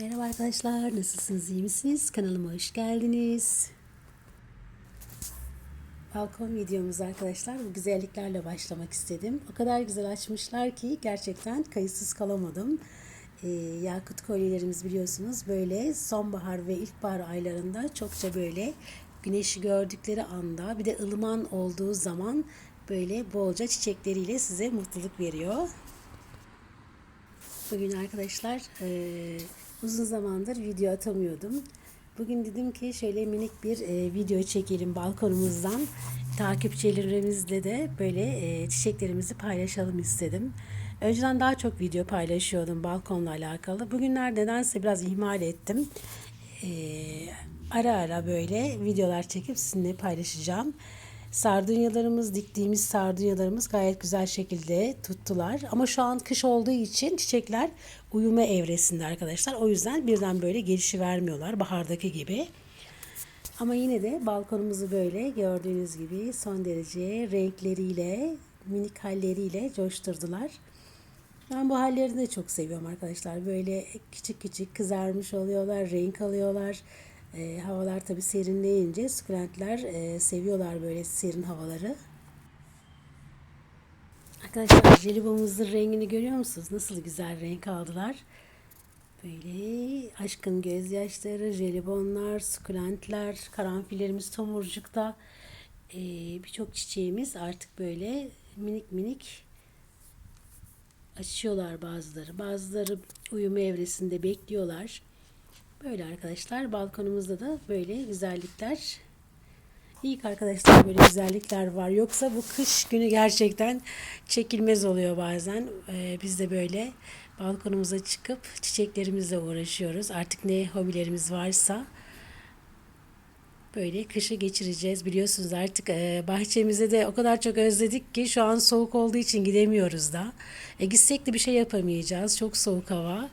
Merhaba arkadaşlar, nasılsınız, iyi misiniz? Kanalıma hoş geldiniz. Balkon videomuz arkadaşlar, bu güzelliklerle başlamak istedim. O kadar güzel açmışlar ki gerçekten kayıtsız kalamadım. Ee, yakut kolyelerimiz biliyorsunuz böyle sonbahar ve ilkbahar aylarında çokça böyle güneşi gördükleri anda bir de ılıman olduğu zaman böyle bolca çiçekleriyle size mutluluk veriyor. Bugün arkadaşlar e, uzun zamandır video atamıyordum. Bugün dedim ki şöyle minik bir e, video çekelim balkonumuzdan. Takipçilerimizle de böyle e, çiçeklerimizi paylaşalım istedim. Önceden daha çok video paylaşıyordum balkonla alakalı. Bugünler nedense biraz ihmal ettim. E, ara ara böyle videolar çekip sizinle paylaşacağım. Sardunyalarımız, diktiğimiz sardunyalarımız gayet güzel şekilde tuttular. Ama şu an kış olduğu için çiçekler uyuma evresinde arkadaşlar. O yüzden birden böyle gelişi vermiyorlar bahardaki gibi. Ama yine de balkonumuzu böyle gördüğünüz gibi son derece renkleriyle, minik halleriyle coşturdular. Ben bu hallerini de çok seviyorum arkadaşlar. Böyle küçük küçük kızarmış oluyorlar, renk alıyorlar. E, havalar tabi serinleyince sukulentler e, seviyorlar böyle serin havaları. Arkadaşlar jelibonumuzun rengini görüyor musunuz? Nasıl güzel renk aldılar. Böyle aşkın gözyaşları, jelibonlar, sukulentler, karanfillerimiz tomurcukta. E, Birçok çiçeğimiz artık böyle minik minik açıyorlar bazıları. Bazıları uyuma evresinde bekliyorlar. Böyle arkadaşlar balkonumuzda da böyle güzellikler İyi arkadaşlar böyle güzellikler var. Yoksa bu kış günü gerçekten çekilmez oluyor bazen. Ee, biz de böyle balkonumuza çıkıp çiçeklerimizle uğraşıyoruz. Artık ne hobilerimiz varsa böyle kışı geçireceğiz. Biliyorsunuz artık e, bahçemize de o kadar çok özledik ki şu an soğuk olduğu için gidemiyoruz da. E, gitsek de bir şey yapamayacağız. Çok soğuk hava.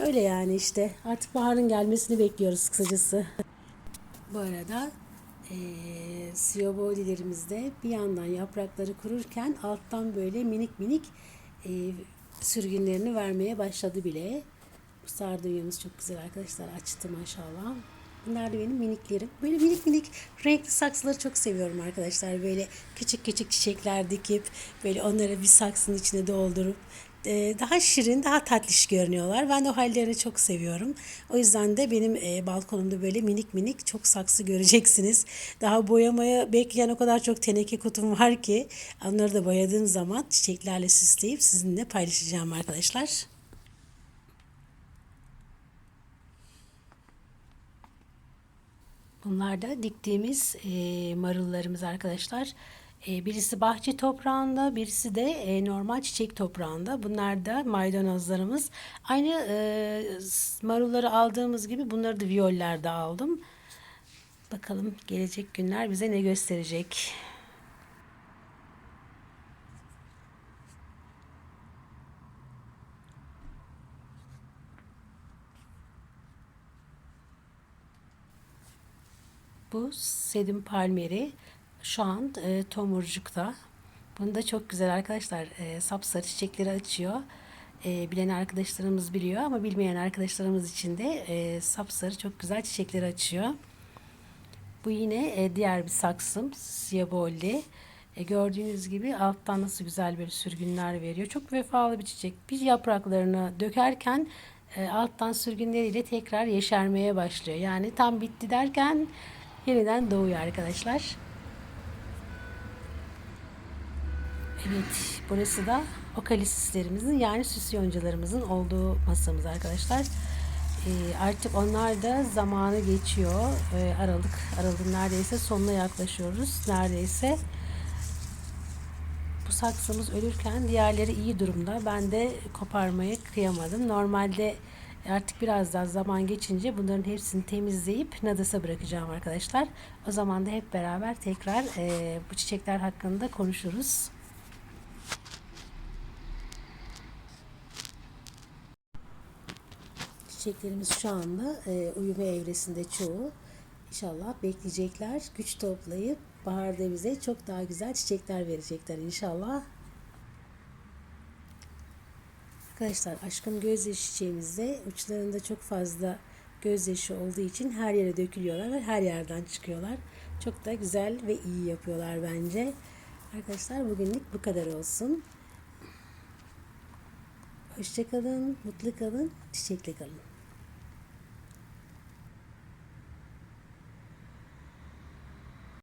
Öyle yani işte. Artık baharın gelmesini bekliyoruz kısacası. Bu arada e, siyobodilerimizde bir yandan yaprakları kururken alttan böyle minik minik e, sürgünlerini vermeye başladı bile. Bu sardunyamız çok güzel arkadaşlar. Açtı maşallah. Bunlar da benim miniklerim. Böyle minik minik renkli saksıları çok seviyorum arkadaşlar. Böyle küçük küçük çiçekler dikip böyle onları bir saksının içine doldurup daha şirin, daha tatlış görünüyorlar. Ben de o hallerini çok seviyorum. O yüzden de benim e, balkonumda böyle minik minik çok saksı göreceksiniz. Daha boyamaya bekleyen o kadar çok teneke kutum var ki onları da boyadığım zaman çiçeklerle süsleyip sizinle paylaşacağım arkadaşlar. Bunlar da diktiğimiz e, marullarımız arkadaşlar. E, birisi bahçe toprağında, birisi de e, normal çiçek toprağında. Bunlar da maydanozlarımız. Aynı e, marulları aldığımız gibi bunları da viyollerde aldım. Bakalım gelecek günler bize ne gösterecek. Bu Sedim Palmeri şu an e, tomurcukta. Bunu da çok güzel arkadaşlar. E, sapsarı çiçekleri açıyor. E, bilen arkadaşlarımız biliyor ama bilmeyen arkadaşlarımız için de e, sapsarı çok güzel çiçekleri açıyor. Bu yine e, diğer bir saksım. Siyabolli. E, gördüğünüz gibi alttan nasıl güzel böyle sürgünler veriyor. Çok vefalı bir çiçek. Bir yapraklarını dökerken e, alttan sürgünleriyle tekrar yeşermeye başlıyor. Yani tam bitti derken yeniden doğuyor arkadaşlar. Evet, burası da okalisislerimizin yani süs yoncalarımızın olduğu masamız arkadaşlar. Ee, artık onlar da zamanı geçiyor. Ee, Aralık, Aralık'ın neredeyse sonuna yaklaşıyoruz. Neredeyse bu saksımız ölürken diğerleri iyi durumda. Ben de koparmaya kıyamadım. Normalde artık biraz daha zaman geçince bunların hepsini temizleyip nadasa bırakacağım arkadaşlar. O zaman da hep beraber tekrar e, bu çiçekler hakkında konuşuruz. Çiçeklerimiz şu anda e, uyuma evresinde çoğu. İnşallah bekleyecekler. Güç toplayıp baharda bize çok daha güzel çiçekler verecekler inşallah. Arkadaşlar aşkım gözyaşı çiçeğimizde uçlarında çok fazla gözyaşı olduğu için her yere dökülüyorlar ve her yerden çıkıyorlar. Çok da güzel ve iyi yapıyorlar bence. Arkadaşlar bugünlük bu kadar olsun. Hoşçakalın, mutlu kalın, çiçekli kalın.